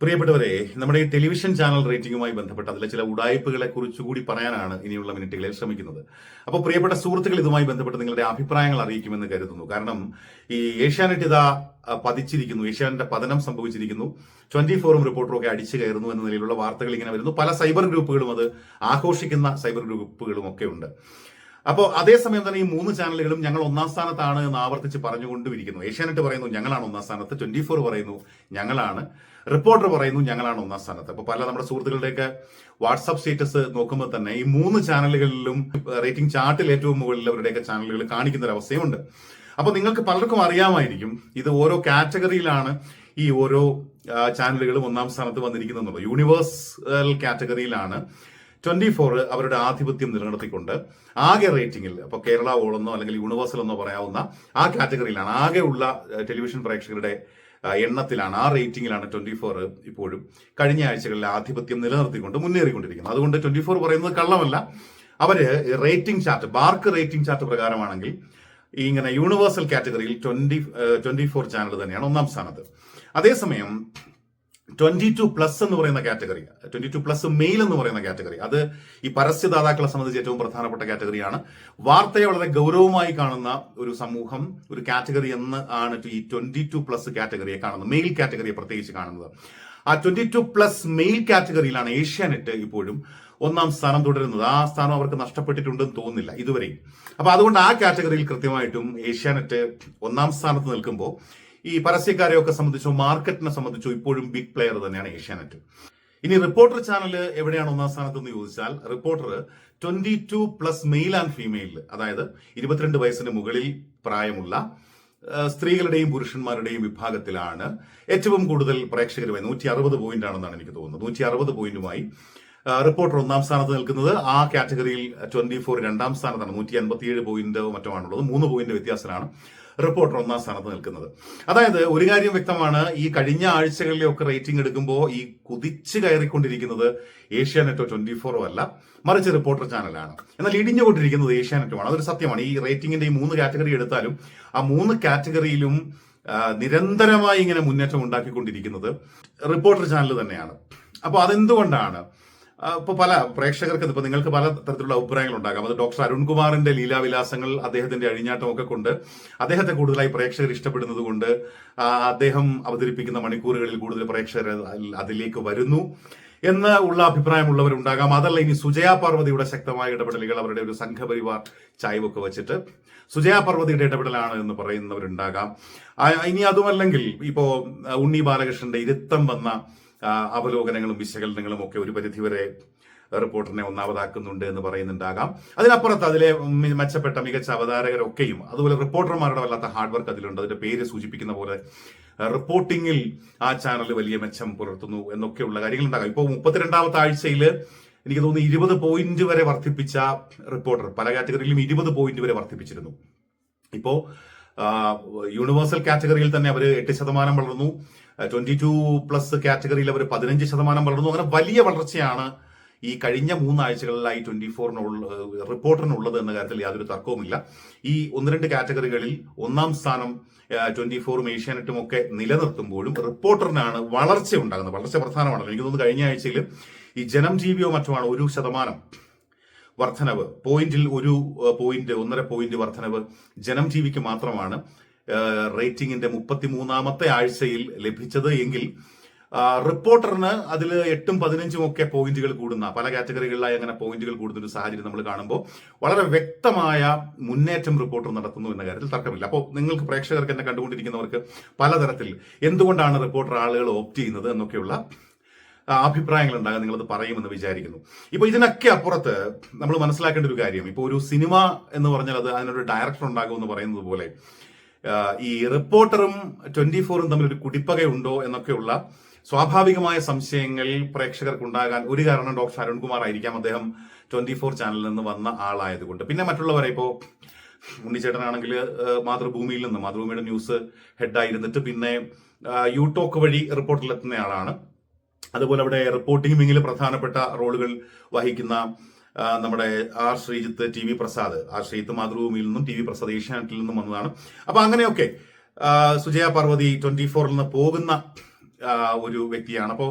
പ്രിയപ്പെട്ടവരെ നമ്മുടെ ഈ ടെലിവിഷൻ ചാനൽ റേറ്റിംഗുമായി ബന്ധപ്പെട്ട് അതിലെ ചില ഉടായ്പകളെ കുറിച്ചുകൂടി പറയാനാണ് ഇനിയുള്ള മിനിറ്റുകളിൽ ശ്രമിക്കുന്നത്. അപ്പോൾ പ്രിയപ്പെട്ട സുഹൃത്തുക്കൾ ഇതുമായി ബന്ധപ്പെട്ട് നിങ്ങളുടെ അഭിപ്രായങ്ങൾ അറിയിക്കുമെന്ന് കരുതുന്നു. കാരണം ഈ ഏഷ്യാനെറ്റ് ഇതാ പതിച്ചിരിക്കുന്നു. ഏഷ്യാനെറ്റിന്റെ പതനം സംഭവിച്ചിരിക്കുന്നു. ട്വന്റി ഫോറും റിപ്പോർട്ടറും ഒക്കെ അടിച്ചു കയറുന്നു എന്ന നിലയിലുള്ള വാർത്തകൾ ഇങ്ങനെ വരുന്നു. പല സൈബർ ഗ്രൂപ്പുകളും അത് ആഘോഷിക്കുന്ന സൈബർ ഗ്രൂപ്പുകളും ഒക്കെ ഉണ്ട്. അപ്പോൾ അതേസമയം തന്നെ ഈ മൂന്ന് ചാനലുകളും ഞങ്ങൾ ഒന്നാം സ്ഥാനത്താണ് എന്ന് ആവർത്തിച്ച് പറഞ്ഞുകൊണ്ടുമിരിക്കുന്നു. ഏഷ്യാനെറ്റ് പറയുന്നു ഞങ്ങളാണ് ഒന്നാം സ്ഥാനത്ത്. ട്വന്റി ഫോർ പറയുന്നു ഞങ്ങളാണ്. റിപ്പോർട്ടർ പറയുന്നു ഞങ്ങളാണ് ഒന്നാം സ്ഥാനത്ത്. അപ്പോൾ പല നമ്മുടെ സുഹൃത്തുക്കളുടെയൊക്കെ വാട്സപ്പ് സ്റ്റേറ്റസ് നോക്കുമ്പോൾ തന്നെ ഈ മൂന്ന് ചാനലുകളിലും റേറ്റിംഗ് ചാർട്ടിൽ ഏറ്റവും മുകളിൽ അവരുടെയൊക്കെ ചാനലുകൾ കാണിക്കുന്ന ഒരു അവസ്ഥയുണ്ട്. അപ്പോൾ നിങ്ങൾക്ക് പലർക്കും അറിയാമായിരിക്കും ഇത് ഓരോ കാറ്റഗറിയിലാണ് ഈ ഓരോ ചാനലുകളും ഒന്നാം സ്ഥാനത്ത് വന്നിരിക്കുന്നത് യൂണിവേഴ്സൽ കാറ്റഗറിയിലാണ് ട്വന്റി ഫോർ അവരുടെ ആധിപത്യം നിലനിർത്തിക്കൊണ്ട് ആകെ റേറ്റിംഗിൽ അപ്പോൾ കേരള ഓളെന്നോ അല്ലെങ്കിൽ യൂണിവേഴ്സൽ എന്നോ പറയാവുന്ന ആ കാറ്റഗറിയിലാണ്. ആകെയുള്ള ടെലിവിഷൻ പ്രേക്ഷകരുടെ എണ്ണത്തിലാണ് ആ റേറ്റിംഗിലാണ് ട്വന്റി ഫോർ ഇപ്പോഴും കഴിഞ്ഞ ആഴ്ചകളിൽ ആധിപത്യം നിലനിർത്തിക്കൊണ്ട് മുന്നേറിക്കൊണ്ടിരിക്കുന്നത്. അതുകൊണ്ട് ട്വന്റി ഫോർ പറയുന്നത് കള്ളമല്ല. അവർ rating chart BARC rating chart പ്രകാരമാണെങ്കിൽ ഇങ്ങനെ യൂണിവേഴ്സൽ കാറ്റഗറിയിൽ ട്വന്റി ട്വന്റി ഫോർ ചാനൽ തന്നെയാണ് ഒന്നാം സ്ഥാനത്ത്. അതേസമയം ട്വന്റി ടു പ്ലസ് എന്ന് പറയുന്ന category. Twenty two plus male എന്ന് പറയുന്ന കാറ്റഗറി. അത് ഈ പരസ്യദാതാക്കളെ സംബന്ധിച്ച് ഏറ്റവും പ്രധാനപ്പെട്ട കാറ്റഗറിയാണ്. വാർത്തയെ വളരെ ഗൗരവമായി കാണുന്ന ഒരു സമൂഹം ഒരു കാറ്റഗറി എന്ന് ആണ് ഈ ട്വന്റി ടു പ്ലസ് കാറ്റഗറിയെ കാണുന്നത്. മെയിൽ കാറ്റഗറിയെ പ്രത്യേകിച്ച് കാണുന്നത്. ആ ട്വന്റി ടു പ്ലസ് മെയിൽ കാറ്റഗറിയിലാണ് ഏഷ്യാനെറ്റ് ഇപ്പോഴും ഒന്നാം സ്ഥാനം തുടരുന്നത്. ആ സ്ഥാനം അവർക്ക് നഷ്ടപ്പെട്ടിട്ടുണ്ടെന്ന് തോന്നുന്നില്ല ഇതുവരെയും. അപ്പൊ അതുകൊണ്ട് ആ കാറ്റഗറിയിൽ കൃത്യമായിട്ടും ഏഷ്യാനെറ്റ് ഒന്നാം സ്ഥാനത്ത് നിൽക്കുമ്പോൾ ഈ പരസ്യക്കാരെയൊക്കെ സംബന്ധിച്ചോ മാർക്കറ്റിനെ സംബന്ധിച്ചോ ഇപ്പോഴും ബിഗ് പ്ലെയർ തന്നെയാണ് ഏഷ്യാനെറ്റ്. ഇനി റിപ്പോർട്ടർ ചാനൽ എവിടെയാണ് ഒന്നാം സ്ഥാനത്ത് എന്ന് ചോദിച്ചാൽ reporter twenty two plus male and female അതായത് ഇരുപത്തിരണ്ട് വയസ്സിന് മുകളിൽ പ്രായമുള്ള സ്ത്രീകളുടെയും പുരുഷന്മാരുടെയും വിഭാഗത്തിലാണ് ഏറ്റവും കൂടുതൽ പ്രേക്ഷകരുമായി നൂറ്റി അറുപത് പോയിന്റ് ആണെന്നാണ് എനിക്ക് തോന്നുന്നത്. നൂറ്റി അറുപത് പോയിന്റുമായി റിപ്പോർട്ടർ ഒന്നാം സ്ഥാനത്ത് നിൽക്കുന്നത് ആ കാറ്റഗറിയിൽ ട്വന്റി ഫോർ രണ്ടാം സ്ഥാനത്താണ്. നൂറ്റി അൻപത്തിയേഴ് പോയിന്റ് മറ്റുമാണുള്ളത് മൂന്ന് പോയിന്റ് വ്യത്യാസത്തിലാണ് റിപ്പോർട്ടർ ഒന്നാം സ്ഥാനത്ത് നിൽക്കുന്നത്. അതായത് ഒരു കാര്യം വ്യക്തമാണ് ഈ കഴിഞ്ഞ ആഴ്ചകളിലൊക്കെ റേറ്റിംഗ് എടുക്കുമ്പോൾ ഈ കുതിച്ചു കയറിക്കൊണ്ടിരിക്കുന്നത് ഏഷ്യാനെറ്റോ ട്വന്റി ഫോറോ അല്ല മറിച്ച് റിപ്പോർട്ടർ ചാനലാണ്. എന്നാൽ ഇടിഞ്ഞുകൊണ്ടിരിക്കുന്നത് ഏഷ്യാനെറ്റുമാണ് അതൊരു സത്യമാണ്. ഈ റേറ്റിംഗിന്റെ ഈ മൂന്ന് കാറ്റഗറി എടുത്താലും ആ മൂന്ന് കാറ്റഗറിയിലും നിരന്തരമായി ഇങ്ങനെ മുന്നേറ്റം ഉണ്ടാക്കിക്കൊണ്ടിരിക്കുന്നത് റിപ്പോർട്ടർ ചാനൽ തന്നെയാണ്. അപ്പോൾ അതെന്തുകൊണ്ടാണ് ആ, ഇപ്പൊ പല പ്രേക്ഷകർക്ക് ഇപ്പൊ നിങ്ങൾക്ക് പല തരത്തിലുള്ള അഭിപ്രായങ്ങൾ ഉണ്ടാകാം അത് ഡോക്ടർ അരുൺകുമാറിന്റെ ലീലാവിലാസങ്ങൾ അദ്ദേഹത്തിന്റെ അഴിഞ്ഞാട്ടം ഒക്കെ കൊണ്ട് അദ്ദേഹത്തെ കൂടുതലായി പ്രേക്ഷകർ ഇഷ്ടപ്പെടുന്നത് കൊണ്ട് അദ്ദേഹം അവതരിപ്പിക്കുന്ന മണിക്കൂറുകളിൽ കൂടുതൽ പ്രേക്ഷകർ അതിലേക്ക് വരുന്നു എന്ന് ഉള്ള അഭിപ്രായമുള്ളവരുണ്ടാകാം. അതല്ല ഇനി സുജയാ പാർവതിയുടെ ശക്തമായ ഇടപെടലുകൾ അവരുടെ ഒരു സംഘപരിവാർ ചായ്വൊക്കെ വെച്ചിട്ട് സുജയാ പാർവതിയുടെ ഇടപെടലാണ് എന്ന് പറയുന്നവരുണ്ടാകാം. ഇനി അതുമല്ലെങ്കിൽ ഇപ്പോ ഉണ്ണി ബാലകൃഷ്ണന്റെ ഇരുത്തം വന്ന അവലോകനങ്ങളും വിശകലനങ്ങളും ഒക്കെ ഒരു പരിധിവരെ റിപ്പോർട്ടറിനെ ഒന്നാമതാക്കുന്നുണ്ട് എന്ന് പറയുന്നുണ്ടാകാം. അതിനപ്പുറത്ത് അതിലെ മെച്ചപ്പെട്ട മികച്ച അവതാരകരൊക്കെയും അതുപോലെ റിപ്പോർട്ടർമാരുടെ വല്ലാത്ത ഹാർഡ് വർക്ക് അതിലുണ്ട്. അതിന്റെ പേര് സൂചിപ്പിക്കുന്ന പോലെ റിപ്പോർട്ടിങ്ങിൽ ആ ചാനൽ വലിയ മെച്ചം പുലർത്തുന്നു എന്നൊക്കെയുള്ള കാര്യങ്ങൾ ഉണ്ടാകാം ഇപ്പോൾ മുപ്പത്തിരണ്ടാമത്തെ ആഴ്ചയിൽ എനിക്ക് തോന്നുന്നു ഇരുപത് പോയിന്റ് വരെ വർദ്ധിപ്പിച്ച റിപ്പോർട്ടർ പല കാറ്റഗറിയിലും ഇരുപത് പോയിന്റ് വരെ വർദ്ധിപ്പിച്ചിരുന്നു. ഇപ്പോ ആ, യൂണിവേഴ്സൽ കാറ്റഗറിയിൽ തന്നെ അവർ എട്ട് ശതമാനം വളർന്നു. ട്വന്റി ടു പ്ലസ് കാറ്റഗറിയിൽ അവർ പതിനഞ്ച് ശതമാനം വളർന്നു. അങ്ങനെ വലിയ വളർച്ചയാണ് ഈ കഴിഞ്ഞ മൂന്നാഴ്ചകളിലായി ട്വന്റി ഫോറിനുള്ള റിപ്പോർട്ടറിനുള്ളത് എന്ന കാര്യത്തിൽ യാതൊരു തർക്കവുമില്ല. ഈ ഒന്ന് രണ്ട് കാറ്റഗറികളിൽ ഒന്നാം സ്ഥാനം ട്വന്റി ഫോറും ഏഷ്യാനെറ്റും ഒക്കെ നിലനിർത്തുമ്പോഴും റിപ്പോർട്ടറിനാണ് വളർച്ച ഉണ്ടാകുന്നത് വളർച്ച പ്രധാനമാണല്ലോ എനിക്ക് തോന്നുന്നു കഴിഞ്ഞ ആഴ്ചയിൽ ഈ ജനം ജീവിയോ മറ്റുമാണ് ഒരു ശതമാനം വർധനവ് പോയിന്റിൽ ഒരു പോയിന്റ് ഒന്നര പോയിന്റ് വർധനവ് ജനം ജീവിക്ക് മാത്രമാണ് റേറ്റിംഗിന്റെ മുപ്പത്തിമൂന്നാമത്തെ ആഴ്ചയിൽ ലഭിച്ചത് എങ്കിൽ റിപ്പോർട്ടറിന് അതിൽ എട്ടും പതിനഞ്ചും ഒക്കെ പോയിന്റുകൾ കൂടുന്ന പല കാറ്റഗറികളിലായി അങ്ങനെ പോയിന്റുകൾ കൂടുന്ന ഒരു സാഹചര്യം നമ്മൾ കാണുമ്പോൾ വളരെ വ്യക്തമായ മുന്നേറ്റം റിപ്പോർട്ടർ നടത്തുന്നു എന്ന കാര്യത്തിൽ തർക്കമില്ല. അപ്പോൾ നിങ്ങൾക്ക് പ്രേക്ഷകർക്ക് എന്നെ കണ്ടുകൊണ്ടിരിക്കുന്നവർക്ക് പലതരത്തിൽ എന്തുകൊണ്ടാണ് റിപ്പോർട്ടർ ആളുകൾ ഓപ്റ്റ് ചെയ്യുന്നത് എന്നൊക്കെയുള്ള അഭിപ്രായങ്ങൾ ഉണ്ടാകാൻ നിങ്ങളത് പറയുമെന്ന് വിചാരിക്കുന്നു. ഇപ്പൊ ഇതിനൊക്കെ അപ്പുറത്ത് നമ്മൾ മനസ്സിലാക്കേണ്ട ഒരു കാര്യം ഇപ്പൊ ഒരു സിനിമ എന്ന് പറഞ്ഞാൽ അത് അതിനൊരു ഡയറക്ടർ ഉണ്ടാകും എന്ന് പറയുന്നത് പോലെ ഈ റിപ്പോർട്ടറും ട്വന്റി ഫോറും തമ്മിൽ ഒരു കുടിപ്പകയുണ്ടോ എന്നൊക്കെയുള്ള സ്വാഭാവികമായ സംശയങ്ങൾ പ്രേക്ഷകർക്ക് ഉണ്ടാകാൻ ഒരു കാരണം ഡോക്ടർ അരുൺകുമാർ ആയിരിക്കാം. അദ്ദേഹം ട്വന്റി ഫോർ ചാനലിൽ നിന്ന് വന്ന ആളായതുകൊണ്ട്. പിന്നെ മറ്റുള്ളവരെ ഇപ്പോ ഉണ്ണിച്ചേട്ടനാണെങ്കിൽ മാതൃഭൂമിയിൽ നിന്ന് മാതൃഭൂമിയുടെ ന്യൂസ് ഹെഡായിരുന്നിട്ട് പിന്നെ യൂടോക്ക് വഴി റിപ്പോർട്ടിലെത്തുന്ന ആളാണ്. അതുപോലെ അവിടെ റിപ്പോർട്ടിംഗ് വിങ്ങിൽ പ്രധാനപ്പെട്ട റോളുകൾ വഹിക്കുന്ന നമ്മുടെ R Sreejith T V Prasad. R Sreejith മാതൃഭൂമിയിൽ നിന്നും ടി വി പ്രസാദ് ഏഷ്യാനെറ്റിൽ നിന്നും വന്നതാണ്. അപ്പൊ അങ്ങനെയൊക്കെ സുജയ പാർവതി ട്വന്റി ഫോറിൽ നിന്ന് പോകുന്ന ഒരു വ്യക്തിയാണ്. അപ്പോൾ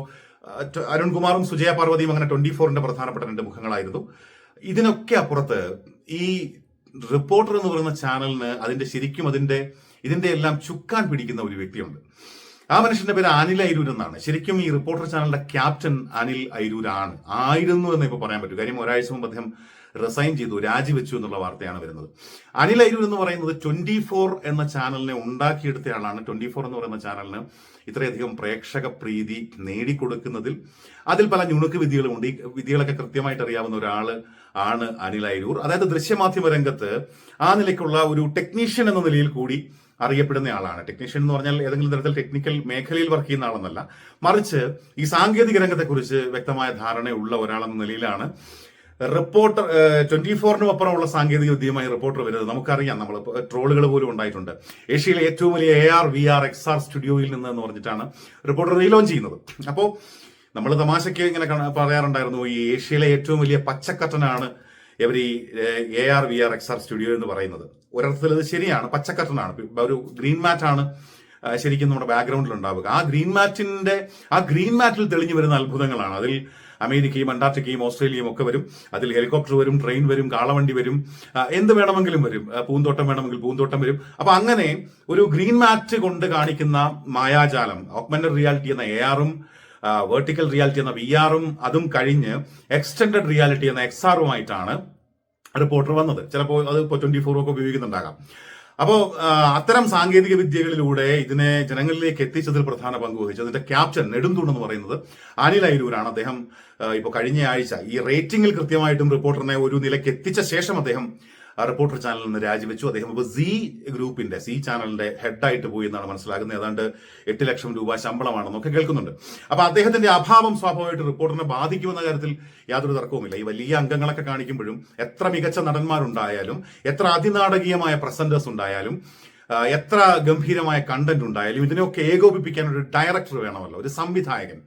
അരുൺകുമാറും സുജയ പാർവതിയും അങ്ങനെ ട്വന്റി ഫോറിന്റെ പ്രധാനപ്പെട്ട രണ്ട് മുഖങ്ങളായിരുന്നു. ഇതിനൊക്കെ അപ്പുറത്ത് ഈ റിപ്പോർട്ടർ എന്ന് പറയുന്ന ചാനലിന് അതിന്റെ ശരിക്കും അതിന്റെ ഇതിന്റെ എല്ലാം ചുക്കാൻ പിടിക്കുന്ന ഒരു വ്യക്തിയുണ്ട്. ആ മനുഷ്യന്റെ പേര് അനിൽ ഐരൂർ എന്നാണ്. ശരിക്കും ഈ റിപ്പോർട്ടർ ചാനലിന്റെ ക്യാപ്റ്റൻ അനിൽ അയരൂരാണ്. ആയിരുന്നു എന്ന് ഇപ്പൊ പറയാൻ പറ്റും. കാര്യം ഒരാഴ്ച മുമ്പ് അദ്ദേഹം റിസൈൻ ചെയ്തു രാജിവെച്ചു എന്നുള്ള വാർത്തയാണ് വരുന്നത്. അനിൽ ഐരൂർ എന്ന് പറയുന്നത് ട്വന്റി ഫോർ എന്ന ചാനലിനെ ഉണ്ടാക്കിയെടുത്തയാളാണ് ട്വന്റി ഫോർ എന്ന് പറയുന്ന ചാനലിന് ഇത്രയധികം പ്രേക്ഷക പ്രീതി നേടിക്കൊടുക്കുന്നതിൽ അതിൽ പല ഞുണുക്ക് വിദ്യകളുമുണ്ട് ഈ വിധികളൊക്കെ കൃത്യമായിട്ട് അറിയാവുന്ന ഒരാൾ ആണ് അനിൽ ഐരൂർ അതായത് ദൃശ്യമാധ്യമ രംഗത്ത് ആ നിലയ്ക്കുള്ള ഒരു ടെക്നീഷ്യൻ എന്ന നിലയിൽ കൂടി അറിയപ്പെടുന്ന ആളാണ്. ടെക്നീഷ്യൻ എന്ന് പറഞ്ഞാൽ ഏതെങ്കിലും തരത്തിൽ ടെക്നിക്കൽ മേഖലയിൽ വർക്ക് ചെയ്യുന്ന ആളെന്നല്ല. മറിച്ച് ഈ സാങ്കേതിക രംഗത്തെക്കുറിച്ച് വ്യക്തമായ ധാരണയുള്ള ഒരാളെന്ന നിലയിലാണ്. റിപ്പോർട്ടർ ട്വന്റി ഫോറിനും അപ്പുറമുള്ള സാങ്കേതിക വിദ്യയുമായി റിപ്പോർട്ടർ വരുന്നത് നമുക്കറിയാം. നമ്മൾ ട്രോളുകൾ പോലും ഉണ്ടായിട്ടുണ്ട്. ഏഷ്യയിലെ ഏറ്റവും വലിയ A R V R X R സ്റ്റുഡിയോയിൽ നിന്ന് എന്ന് പറഞ്ഞിട്ടാണ് റിപ്പോർട്ടർ റീലോഞ്ച് ചെയ്യുന്നത്. അപ്പോൾ നമ്മൾ തമാശയ്ക്ക് ഇങ്ങനെ പറയാറുണ്ടായിരുന്നു ഈ ഏഷ്യയിലെ ഏറ്റവും വലിയ പച്ചക്കട്ടനാണ് ഇവർ ഈ A R V R X R studio എന്ന് പറയുന്നത്. ഒരർത്ഥത്തിൽ അത് ശരിയാണ് പച്ചക്കട്ടനാണ് ഇപ്പൊ ഒരു ഗ്രീൻ മാറ്റ് ആണ് ശരിക്കും നമ്മുടെ ബാക്ക്ഗ്രൗണ്ടിൽ ഉണ്ടാവുക. ആ ഗ്രീൻ മാറ്റിന്റെ ആ ഗ്രീൻ മാറ്റിൽ തെളിഞ്ഞു വരുന്ന അത്ഭുതങ്ങളാണ്. അതിൽ അമേരിക്കയും അന്റാർട്ടിക്കയും ഓസ്ട്രേലിയയും ഒക്കെ വരും. അതിൽ ഹെലികോപ്റ്റർ വരും ട്രെയിൻ വരും കാളവണ്ടി വരും എന്ത് വേണമെങ്കിലും വരും. പൂന്തോട്ടം വേണമെങ്കിൽ പൂന്തോട്ടം വരും. അപ്പൊ അങ്ങനെ ഒരു ഗ്രീൻ മാറ്റ് കൊണ്ട് കാണിക്കുന്ന മായാജാലം ഓഗ്മെന്റഡ് റിയാലിറ്റി എന്ന എ ആറും വെർട്ടിക്കൽ റിയാലിറ്റി എന്ന വി ആറും അതും കഴിഞ്ഞ് എക്സ്റ്റൻഡഡ് റിയാലിറ്റി എന്ന എക്സ് ആറുമായിട്ടാണ് റിപ്പോർട്ടർ വന്നത്. ചിലപ്പോൾ അത് ഇപ്പോൾ ട്വന്റി ഫോർ ഒക്കെ ഉപയോഗിക്കുന്നുണ്ടാകാം. അപ്പോൾ അത്തരം സാങ്കേതിക വിദ്യകളിലൂടെ ഇതിനെ ജനങ്ങളിലേക്ക് എത്തിച്ചതിൽ പ്രധാന പങ്ക് വഹിച്ചു അതിന്റെ ക്യാപ്റ്റൻ നെടുന്തൂൺ എന്ന് പറയുന്നത് അനിൽ അയിരൂരാണ് അദ്ദേഹം ഇപ്പോൾ കഴിഞ്ഞ ആഴ്ച ഈ റേറ്റിംഗിൽ കൃത്യമായിട്ടും റിപ്പോർട്ടറിനെ ഒരു നിലയ്ക്ക് എത്തിച്ച ശേഷം അദ്ദേഹം റിപ്പോർട്ടർ ചാനലിൽ നിന്ന് രാജിവെച്ചു. അദ്ദേഹം ഇപ്പോൾ സി ഗ്രൂപ്പിന്റെ സി ചാനലിന്റെ ഹെഡായിട്ട് പോയി എന്നാണ് മനസ്സിലാക്കുന്നത് ഏതാണ്ട് എട്ട് ലക്ഷം രൂപ ശമ്പളമാണെന്നൊക്കെ കേൾക്കുന്നുണ്ട്. അപ്പൊ അദ്ദേഹത്തിന്റെ അഭാവം സ്വാഭാവികമായിട്ട് റിപ്പോർട്ടറിനെ ബാധിക്കുമെന്ന കാര്യത്തിൽ യാതൊരു തർക്കവുമില്ല. ഈ വലിയ അംഗങ്ങളൊക്കെ കാണിക്കുമ്പോഴും എത്ര മികച്ച നടന്മാരുണ്ടായാലും എത്ര അതിനാടകീയമായ പ്രസന്റേഴ്സ് ഉണ്ടായാലും എത്ര ഗംഭീരമായ കണ്ടന്റ് ഉണ്ടായാലും ഇതിനെയൊക്കെ ഏകോപിപ്പിക്കാൻ ഒരു ഡയറക്ടർ വേണമല്ലോ ഒരു സംവിധായകൻ.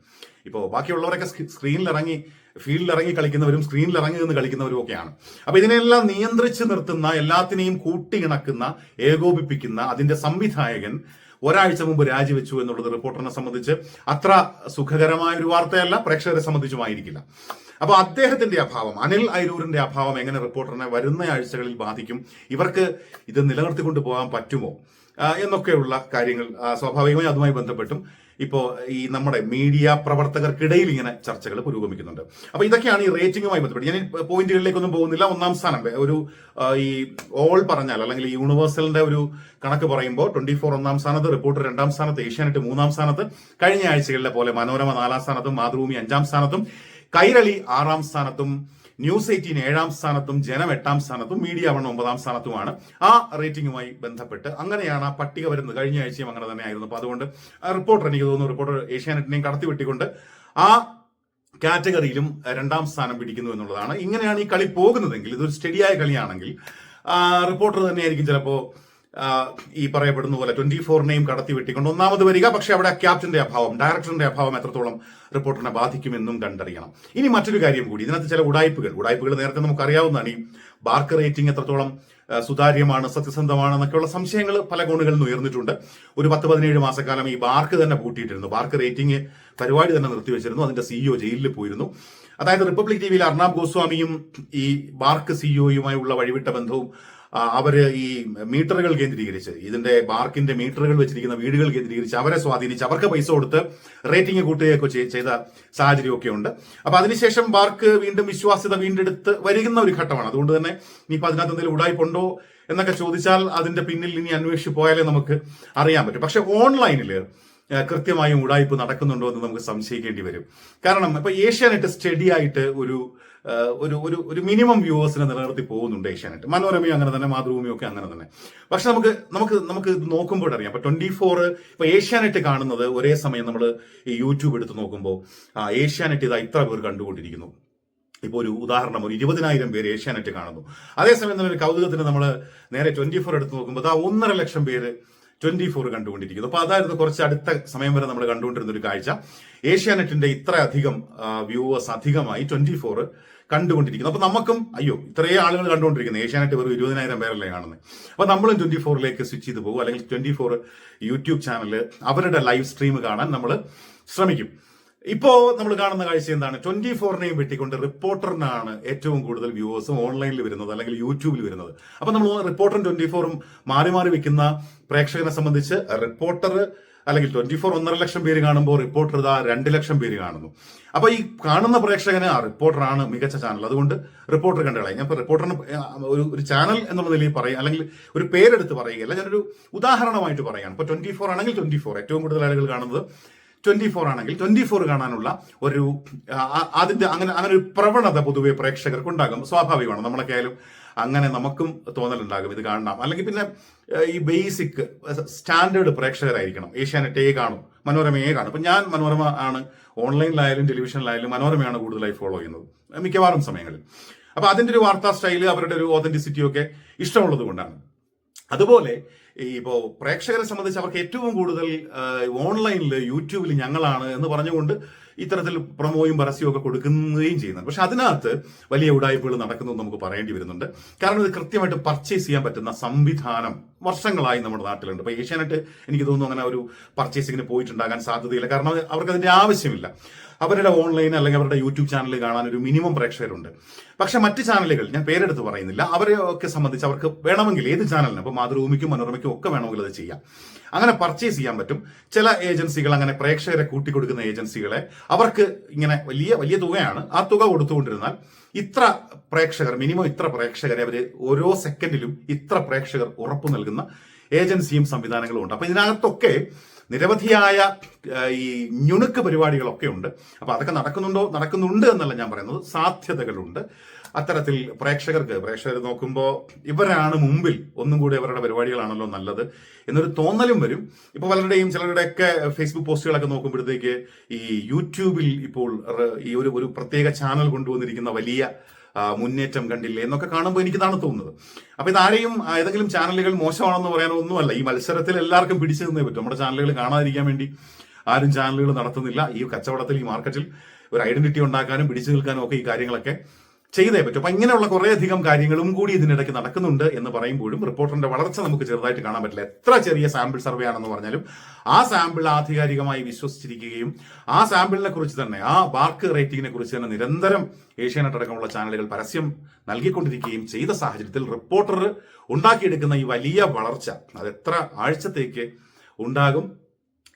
ഇപ്പോൾ ബാക്കിയുള്ളവരൊക്കെ സ്ക്രീ- സ്ക്രീനിൽ ഇറങ്ങി ഫീൽഡിൽ ഇറങ്ങി കളിക്കുന്നവരും സ്ക്രീനിൽ ഇറങ്ങി നിന്ന് കളിക്കുന്നവരും ഒക്കെയാണ്. അപ്പൊ ഇതിനെല്ലാം നിയന്ത്രിച്ച് നിർത്തുന്ന എല്ലാത്തിനെയും കൂട്ടിയിണക്കുന്ന ഏകോപിപ്പിക്കുന്ന അതിന്റെ സംവിധായകൻ ഒരാഴ്ച മുമ്പ് രാജിവെച്ചു എന്നുള്ളത് റിപ്പോർട്ടറിനെ സംബന്ധിച്ച് അത്ര സുഖകരമായ ഒരു വാർത്തയല്ല പ്രേക്ഷകരെ സംബന്ധിച്ചുമായിരിക്കില്ല. അപ്പൊ അദ്ദേഹത്തിന്റെ അഭാവം അനിൽ അയരൂരിന്റെ അഭാവം എങ്ങനെ റിപ്പോർട്ടറിനെ വരുന്ന ആഴ്ചകളിൽ ബാധിക്കും ഇവർക്ക് ഇത് നിലനിർത്തിക്കൊണ്ട് പോകാൻ പറ്റുമോ എന്നൊക്കെയുള്ള കാര്യങ്ങൾ സ്വാഭാവികമായും അതുമായി ബന്ധപ്പെട്ടും ഇപ്പോൾ ഈ നമ്മുടെ മീഡിയ പ്രവർത്തകർക്കിടയിൽ ഇങ്ങനെ ചർച്ചകൾ പുരോഗമിക്കുന്നുണ്ട്. അപ്പൊ ഇതൊക്കെയാണ് ഈ റേറ്റിംഗുമായി ബന്ധപ്പെട്ട്. ഞാൻ പോയിന്റുകളിലേക്കൊന്നും പോകുന്നില്ല. ഒന്നാം സ്ഥാനം ഒരു ഈ ഓൾ പറഞ്ഞാൽ അല്ലെങ്കിൽ യൂണിവേഴ്സലിന്റെ ഒരു കണക്ക് പറയുമ്പോൾ ട്വന്റി ഫോർ ഒന്നാം സ്ഥാനത്ത് റിപ്പോർട്ടർ രണ്ടാം സ്ഥാനത്ത് ഏഷ്യാനെറ്റ് മൂന്നാം സ്ഥാനത്ത് കഴിഞ്ഞ ആഴ്ചകളിലെ പോലെ മനോരമ നാലാം സ്ഥാനത്തും മാതൃഭൂമി അഞ്ചാം സ്ഥാനത്തും കൈരളി ആറാം സ്ഥാനത്തും ന്യൂസ് എയ്റ്റീൻ ഏഴാം സ്ഥാനത്തും ജനം എട്ടാം സ്ഥാനത്തും മീഡിയ വൺ ഒമ്പതാം സ്ഥാനത്തുമാണ്. ആ റേറ്റിംഗുമായി ബന്ധപ്പെട്ട് അങ്ങനെയാണ് ആ പട്ടിക വരുന്നത്. കഴിഞ്ഞ ആഴ്ചയും അങ്ങനെ തന്നെയായിരുന്നു. അപ്പൊ അതുകൊണ്ട് റിപ്പോർട്ടർ എനിക്ക് തോന്നുന്നു റിപ്പോർട്ടർ ഏഷ്യാനെറ്റിനെയും കടത്തിവെട്ടിക്കൊണ്ട് ആ കാറ്റഗറിയിലും രണ്ടാം സ്ഥാനം പിടിക്കുന്നു എന്നുള്ളതാണ്. ഇങ്ങനെയാണ് ഈ കളി പോകുന്നതെങ്കിൽ ഇതൊരു സ്റ്റഡിയായ കളിയാണെങ്കിൽ റിപ്പോർട്ടർ തന്നെയായിരിക്കും ചിലപ്പോ ആ, ഈ പറയപ്പെടുന്ന പോലെ ട്വന്റി ഫോറിനെയും കടത്തി വെട്ടിക്കൊണ്ട് ഒന്നാമത് വരിക. പക്ഷെ അവിടെ ക്യാപ്റ്റന്റെ അഭാവം ഡയറക്ടറിന്റെ അഭാവം എത്രത്തോളം റിപ്പോർട്ടറിനെ ബാധിക്കുമെന്നും കണ്ടറിയണം. ഇനി മറ്റൊരു കാര്യം കൂടി ഇതിനകത്ത് ചില ഉടായ്പകൾ. ഉടായ്പകൾ നേരത്തെ നമുക്ക് അറിയാവുന്നതാണ് ഈ ബാർക്ക് റേറ്റിംഗ് എത്രത്തോളം സുതാര്യമാണ് സത്യസന്ധമാണ് എന്നൊക്കെയുള്ള സംശയങ്ങൾ പല കോണുകളിൽ നിന്ന് ഉയർന്നിട്ടുണ്ട്. ഒരു പത്ത് പതിനേഴ് മാസക്കാലം ഈ ബാർക്ക് തന്നെ പൂട്ടിയിട്ടിരുന്നു. ബാർക്ക് റേറ്റിംഗ് പരിപാടി തന്നെ നിർത്തിവെച്ചിരുന്നു. അതിന്റെ സിഇഒ ജയിലിൽ പോയിരുന്നു. അതായത് റിപ്പബ്ലിക് ടി വിയിൽ അർണാബ് ഗോസ്വാമിയും ഈ ബാർക്ക് സിഇഒയുമായുള്ള വഴിവിട്ട ബന്ധവും ആ, അവർ ഈ മീറ്ററുകൾ കേന്ദ്രീകരിച്ച് ഇതിന്റെ ബാർക്കിന്റെ മീറ്ററുകൾ വെച്ചിരിക്കുന്ന വീടുകൾ കേന്ദ്രീകരിച്ച് അവരെ സ്വാധീനിച്ച് അവർക്ക് പൈസ കൊടുത്ത് റേറ്റിംഗ് കൂട്ടുകയൊക്കെ ചെയ്- ചെയ്ത സാഹചര്യമൊക്കെ ഉണ്ട്. അപ്പൊ അതിനുശേഷം ബാർക്ക് വീണ്ടും വിശ്വാസ്യത വീണ്ടെടുത്ത് വരുന്ന ഒരു ഘട്ടമാണ്. അതുകൊണ്ട് തന്നെ ഇനിയിപ്പോൾ അതിനകത്ത് എന്തെങ്കിലും ഉടായ്പുണ്ടോ എന്നൊക്കെ ചോദിച്ചാൽ അതിന്റെ പിന്നിൽ ഇനി അന്വേഷിച്ച് പോയാലേ നമുക്ക് അറിയാൻ പറ്റും. പക്ഷെ ഓൺലൈനിൽ കൃത്യമായും ഉടായ്പ നടക്കുന്നുണ്ടോ എന്ന് നമുക്ക് സംശയിക്കേണ്ടി വരും. കാരണം ഇപ്പൊ ഏഷ്യാനെറ്റ് സ്റ്റഡി ആയിട്ട് ഒരു ഒരു ഒരു ഒരു മിനിമം വ്യൂവേഴ്സിനെ നിലനിർത്തി പോകുന്നുണ്ട് ഏഷ്യാനെറ്റ്. മനോരമയും അങ്ങനെ തന്നെ മാതൃഭൂമിയും ഒക്കെ അങ്ങനെ തന്നെ. പക്ഷെ നമുക്ക് നമുക്ക് നമുക്ക് ഇത് നോക്കുമ്പോൾ അറിയാം. ഇപ്പൊ ട്വന്റി ഫോർ ഇപ്പൊ ഏഷ്യാനെറ്റ് കാണുന്നത് ഒരേ സമയം നമ്മൾ ഈ യൂട്യൂബ് എടുത്ത് നോക്കുമ്പോൾ ആ ഏഷ്യാനെറ്റ് ഇതാ ഇത്ര പേർ കണ്ടുകൊണ്ടിരിക്കുന്നു. ഇപ്പോൾ ഒരു ഉദാഹരണം ഒരു ഇരുപതിനായിരം പേര് ഏഷ്യാനെറ്റ് കാണുന്നു. അതേസമയം തന്നെ ഒരു കൗതുകത്തിന് നമ്മൾ നേരെ ട്വന്റി ഫോർ എടുത്ത് നോക്കുമ്പോൾ ആ ഒന്നര ലക്ഷം പേര് ട്വന്റി ഫോർ കണ്ടുകൊണ്ടിരിക്കുന്നത് അപ്പൊ അതായിരുന്നു കുറച്ച് അടുത്ത സമയം വരെ നമ്മൾ കണ്ടുകൊണ്ടിരുന്ന ഒരു കാഴ്ച. ഏഷ്യാനെറ്റിന്റെ ഇത്ര അധികം വ്യൂവേഴ്സ് അധികമായി ട്വന്റി ഫോർ കണ്ടുകൊണ്ടിരിക്കുന്നു. അപ്പൊ നമുക്കും അയ്യോ ഇത്രയും ആളുകൾ കണ്ടുകൊണ്ടിരിക്കുന്നത് ഏഷ്യാനെറ്റ് വെറും ഇരുപതിനായിരം പേരല്ലേ കാണുന്നത് അപ്പൊ നമ്മളും ട്വന്റി ഫോറിലേക്ക് സ്വിച്ച് ചെയ്ത് പോകും. അല്ലെങ്കിൽ ട്വന്റി ഫോർ യൂട്യൂബ് ചാനൽ അവരുടെ ലൈവ് സ്ട്രീം കാണാൻ നമ്മൾ ശ്രമിക്കും. ഇപ്പോ നമ്മൾ കാണുന്ന കാഴ്ച എന്താണ്? ട്വന്റി ഫോറിനെയും വെട്ടിക്കൊണ്ട് റിപ്പോർട്ടറിനാണ് ഏറ്റവും കൂടുതൽ വ്യൂവേഴ്സും ഓൺലൈനിൽ വരുന്നത് അല്ലെങ്കിൽ യൂട്യൂബിൽ വരുന്നത്. അപ്പൊ നമ്മൾ റിപ്പോർട്ടറും ട്വന്റി ഫോറും മാറി മാറി വെക്കുന്ന പ്രേക്ഷകനെ സംബന്ധിച്ച് റിപ്പോർട്ടർ അല്ലെങ്കിൽ ട്വന്റി ഫോർ ഒന്നര ലക്ഷം പേര് കാണുമ്പോൾ റിപ്പോർട്ടർ ഇതാ രണ്ട് ലക്ഷം പേര് കാണുന്നു. അപ്പൊ ഈ കാണുന്ന പ്രേക്ഷകന് ആ റിപ്പോർട്ടറാണ് മികച്ച ചാനൽ. അതുകൊണ്ട് റിപ്പോർട്ടർ കണ്ടുകളെ ഞാൻ റിപ്പോർട്ടറിന് ഒരു ഒരു ചാനൽ എന്നുള്ള നിലയിൽ പറയുക അല്ലെങ്കിൽ ഒരു പേരെടുത്ത് പറയുകയല്ല. ഞാനൊരു ഉദാഹരണമായിട്ട് പറയുകയാണ് ഇപ്പൊ ട്വന്റി ഫോർ ആണെങ്കിൽ ട്വന്റി ഫോർ ഏറ്റവും കൂടുതൽ ആളുകൾ കാണുന്നത് ട്വന്റി ഫോർ ആണെങ്കിൽ ട്വന്റി ഫോർ കാണാനുള്ള ഒരു അതിന്റെ അങ്ങനെ അങ്ങനെ ഒരു പ്രവണത പൊതുവെ പ്രേക്ഷകർക്ക് ഉണ്ടാകും സ്വാഭാവികമാണ്. നമ്മളൊക്കെ ആയാലും അങ്ങനെ നമുക്കും തോന്നലുണ്ടാകും. ഇത് കാണണം. അല്ലെങ്കിൽ പിന്നെ ഈ ബേസിക് സ്റ്റാൻഡേർഡ് പ്രേക്ഷകരായിരിക്കണം. ഏഷ്യാനെറ്റേ കാണും. മനോരമയെ കാണും. ഇപ്പൊ ഞാൻ മനോരമ ആണ് ഓൺലൈനിലായാലും ടെലിവിഷനിലായാലും മനോരമയാണ് കൂടുതലായി ഫോളോ ചെയ്യുന്നത്. മിക്കവാറും സമയങ്ങളിൽ. അപ്പൊ അതിന്റെ ഒരു വാർത്താ സ്റ്റൈൽ അവരുടെ ഒരു ഓതന്റിസിറ്റി ഒക്കെ ഇഷ്ടമുള്ളത് കൊണ്ടാണ്. അതുപോലെ ഈ ഇപ്പോ പ്രേക്ഷകരെ സംബന്ധിച്ച് അവർക്ക് ഏറ്റവും കൂടുതൽ ഓൺലൈനിൽ യൂട്യൂബിൽ ഞങ്ങളാണ് എന്ന് പറഞ്ഞുകൊണ്ട് ഇത്തരത്തിൽ പ്രൊമോയും പരസ്യവും ഒക്കെ കൊടുക്കുകയും ചെയ്യുന്നുണ്ട്. പക്ഷെ അതിനകത്ത് വലിയ ഉടായ്പകൾ നടക്കുന്നു നമുക്ക് പറയേണ്ടി വരുന്നുണ്ട്. കാരണം ഇത് കൃത്യമായിട്ട് പർച്ചേസ് ചെയ്യാൻ പറ്റുന്ന സംവിധാനം വർഷങ്ങളായി നമ്മുടെ നാട്ടിലുണ്ട്. ഇപ്പൊ ഏഷ്യാനെറ്റ് എനിക്ക് തോന്നുന്നു അങ്ങനെ ഒരു പർച്ചേസിങ്ങിന് പോയിട്ടുണ്ടാകാൻ സാധ്യതയില്ല. കാരണം അവർക്ക് അതിന്റെ ആവശ്യമില്ല. അവരുടെ ഓൺലൈൻ അല്ലെങ്കിൽ അവരുടെ യൂട്യൂബ് ചാനൽ കാണാൻ ഒരു മിനിമം പ്രേക്ഷകരുണ്ട്. പക്ഷെ മറ്റ് ചാനലുകൾ ഞാൻ പേരെടുത്ത് പറയുന്നില്ല അവരെ ഒക്കെ സംബന്ധിച്ച് അവർക്ക് വേണമെങ്കിൽ ഏത് ചാനലിനും ഇപ്പോൾ മാതൃഭൂമിക്കും മനോരമയ്ക്കും ഒക്കെ വേണമെങ്കിൽ അത് ചെയ്യാം. അങ്ങനെ പർച്ചേസ് ചെയ്യാൻ പറ്റും. ചില ഏജൻസികൾ അങ്ങനെ പ്രേക്ഷകരെ കൂട്ടിക്കൊടുക്കുന്ന ഏജൻസികളെ അവർക്ക് ഇങ്ങനെ വലിയ വലിയ തുകയാണ് ആ തുക കൊടുത്തുകൊണ്ടിരുന്നാൽ ഇത്ര പ്രേക്ഷകർ മിനിമം ഇത്ര പ്രേക്ഷകരെ അവർ ഓരോ സെക്കൻഡിലും ഇത്ര പ്രേക്ഷകർ ഉറപ്പു നൽകുന്ന ഏജൻസിയും സംവിധാനങ്ങളും ഉണ്ട്. അപ്പൊ ഇതിനകത്തൊക്കെ നിരവധിയായ ഈ ഞുണുക്ക് പരിപാടികളൊക്കെ ഉണ്ട്. അപ്പോൾ അതൊക്കെ നടക്കുന്നുണ്ടോ? നടക്കുന്നുണ്ട് എന്നല്ല ഞാൻ പറയുന്നത്. സാധ്യതകളുണ്ട്. അത്തരത്തിൽ പ്രേക്ഷകർക്ക് പ്രേക്ഷകർ നോക്കുമ്പോൾ ഇവരാണ് മുമ്പിൽ ഒന്നും കൂടി അവരുടെ പരിപാടികളാണല്ലോ നല്ലത് എന്നൊരു തോന്നലും വരും. ഇപ്പൊ പലരുടെയും ചിലരുടെയൊക്കെ ഫേസ്ബുക്ക് പോസ്റ്റുകളൊക്കെ നോക്കുമ്പോഴത്തേക്ക് ഈ യൂട്യൂബിൽ ഇപ്പോൾ ഈ ഒരു ഒരു പ്രത്യേക ചാനൽ കൊണ്ടുവന്നിരിക്കുന്ന വലിയ മുന്നേറ്റം കണ്ടില്ലേ എന്നൊക്കെ കാണുമ്പോൾ എനിക്കിതാണ് തോന്നുന്നത്. അപ്പൊ ഇതാരെയും ഏതെങ്കിലും ചാനലുകൾ മോശമാണെന്ന് പറയാൻ ഒന്നുമല്ല. ഈ മത്സരത്തിൽ എല്ലാവർക്കും പിടിച്ചു നിന്നേ പറ്റും. നമ്മുടെ ചാനലുകൾ കാണാതിരിക്കാൻ വേണ്ടി ആരും ചാനലുകൾ നടത്തുന്നില്ല. ഈ കച്ചവടത്തിൽ ഈ മാർക്കറ്റിൽ ഒരു ഐഡന്റിറ്റി ഉണ്ടാക്കാനും പിടിച്ചു നിൽക്കാനും ഒക്കെ ഈ കാര്യങ്ങളൊക്കെ ചെയ്തേ പറ്റും. അപ്പൊ ഇങ്ങനെയുള്ള കുറേയധികം കാര്യങ്ങളും കൂടി ഇതിനിടയ്ക്ക് നടക്കുന്നുണ്ട് എന്ന് പറയുമ്പോഴും റിപ്പോർട്ടറിന്റെ വളർച്ച നമുക്ക് ചെറുതായിട്ട് കാണാൻ പറ്റില്ല. എത്ര ചെറിയ സാമ്പിൾ സർവേ ആണെന്ന് പറഞ്ഞാലും ആ സാമ്പിൾ ആധികാരികമായി വിശ്വസിച്ചിരിക്കുകയും ആ സാമ്പിളിനെ കുറിച്ച് തന്നെ ആ ബാർക്ക് റേറ്റിംഗിനെ കുറിച്ച് തന്നെ നിരന്തരം ഏഷ്യാനെറ്റ് അടക്കമുള്ള ചാനലുകൾ പരസ്യം നൽകിക്കൊണ്ടിരിക്കുകയും ചെയ്ത സാഹചര്യത്തിൽ റിപ്പോർട്ടർ ഉണ്ടാക്കിയെടുക്കുന്ന ഈ വലിയ വളർച്ച അത് എത്ര ആഴ്ചത്തേക്ക് ഉണ്ടാകും?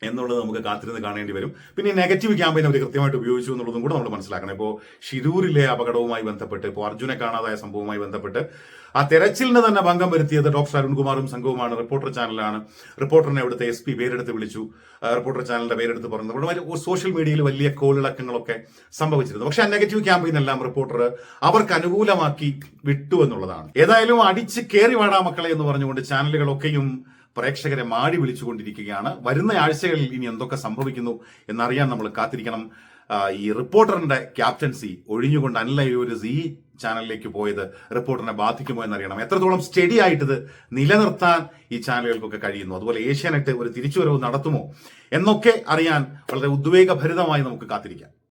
എന്നുള്ളത് നമുക്ക് കാത്തിരുന്ന് കാണേണ്ടി വരും. പിന്നെ നെഗറ്റീവ് ക്യാമ്പയിൻ അവർ കൃത്യമായിട്ട് ഉപയോഗിച്ചു എന്നുള്ളതും കൂടെ നമ്മൾ മനസ്സിലാക്കണം. ഇപ്പോൾ ഷിരൂരിലെ അപകടവുമായി ബന്ധപ്പെട്ട് ഇപ്പോൾ അർജുനെ കാണാതായ സംഭവവുമായി ബന്ധപ്പെട്ട് ആ തെരച്ചിലിന് തന്നെ ഭംഗം വരുത്തിയത് ഡോക്ടർ അരുൺകുമാറും സംഘവുമാണ്. റിപ്പോർട്ടർ ചാനലാണ് റിപ്പോർട്ടറിനെ അവിടുത്തെ എസ് പി പേരെടുത്ത് വിളിച്ചു. റിപ്പോർട്ടർ ചാനലിന്റെ പേരെടുത്ത് പറഞ്ഞു അവിടെ സോഷ്യൽ മീഡിയയിൽ വലിയ കോളിളക്കങ്ങളൊക്കെ സംഭവിച്ചിരുന്നു. പക്ഷെ ആ നെഗറ്റീവ് ക്യാമ്പയിൻ എല്ലാം റിപ്പോർട്ടർ അവർക്ക് അനുകൂലമാക്കി വിട്ടു എന്നുള്ളതാണ്. ഏതായാലും അടിച്ച് കയറി വാടാ മക്കളെ എന്ന് പറഞ്ഞുകൊണ്ട് ചാനലുകളൊക്കെയും പ്രേക്ഷകരെ മാടി വിളിച്ചുകൊണ്ടിരിക്കുകയാണ്. വരുന്ന ആഴ്ചകളിൽ ഇനി എന്തൊക്കെ സംഭവിക്കുന്നു എന്നറിയാൻ നമ്മൾ കാത്തിരിക്കണം. ഈ റിപ്പോർട്ടറിന്റെ ക്യാപ്റ്റൻസി ഒഴിഞ്ഞുകൊണ്ട് ഈ ഒരു സി ചാനലിലേക്ക് പോയത് റിപ്പോർട്ടറിനെ ബാധിക്കുമോ എന്നറിയണം. എത്രത്തോളം സ്റ്റഡി ആയിട്ട് ഇത് നിലനിർത്താൻ ഈ ചാനലുകൾക്കൊക്കെ കഴിയുന്നു. അതുപോലെ ഏഷ്യാനെറ്റ് ഒരു തിരിച്ചുവരവ് നടത്തുമോ എന്നൊക്കെ അറിയാൻ വളരെ ഉദ്വേഗഭരിതമായി നമുക്ക് കാത്തിരിക്കാം.